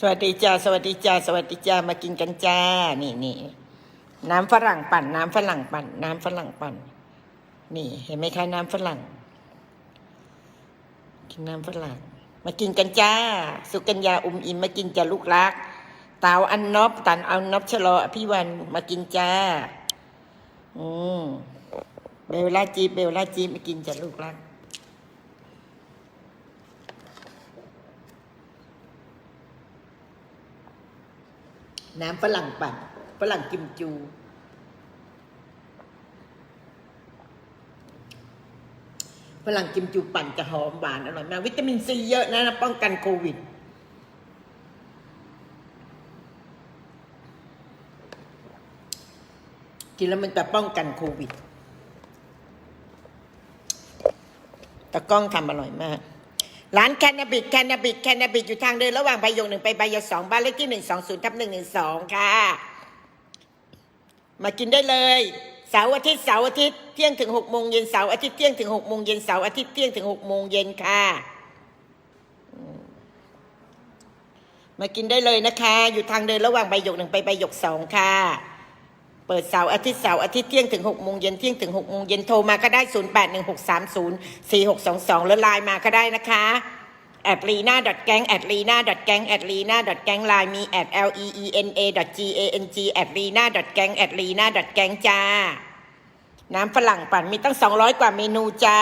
สวัสดีจ้าสวัสดีจ้าสวัสดีจ้ามากินกันจ้า นี่นี่น้ำฝรั่งปั่น น้ำฝรั่งปั่น น้ำฝรั่งปั่น นี่เห็นไหมคะน้ำฝรั่ง กินน้ำฝรั่ง มากินกันจ้า สุกัญญาอุ้มอิมมากินจ้าลูกรักเตาอันนบตันเอานบชะลออภิวันมากินจ้า อืมเบลล่าจีบเบลล่าจีบมากินจ้าลูกรัก น้ำฝรั่งปั่นฝรั่งกิมจู ฝรั่งกิมจูปั่นจะหอมหวานอร่อยมากวิตามินซีเยอะนะป้องกันโควิดกินแล้วมันจะป้องกันโควิดตะก้องทำอร่อยมาก ร้านแคนาบิกแคนาบิกแคนาบิกอยู่ทางเดินระหว่างใบยกหนึ่งไปใบยสองบ้านเลขที่หนึ่งสองศูนย์ทับหนึ่งหนึ่งสองค่ะ มากินได้เลยเสาร์อาทิตย์เสาร์อาทิตย์เที่ยงถึงหกโมงเย็นเสาร์อาทิตย์เที่ยงถึงหกโมงเย็นเสาร์อาทิตย์เที่ยงถึงหกโมงเย็นค่ะมมากินได้เลยนะคะ อยู่ทางเดินระหว่างใบหยกหนึ่งไปใบหยกสองค่ะ เปิดเสาร์อาทิตย์เสาร์อาทิตย์เที่ยงถึงหกโมงเย็นเที่ยงถึงหกโมงเย็นโทรมาก็ได้ศูนย์แปดหนึ่งหกสามศูนย์สี่หกสองสองแล้วไลน์มาก็ได้นะคะแอดลีน่าดอทแกงแอดลีน่าดอทแกงแอดลีน่าดอทแกงไลน์มีแอด l e e n a ดอท g a n g แอดลีน่าดอทแกงแอดลีน่าดอทแกงจ้า น้ำฝรั่งปั่นมีตั้งสองร้อยกว่าเมนูจ้า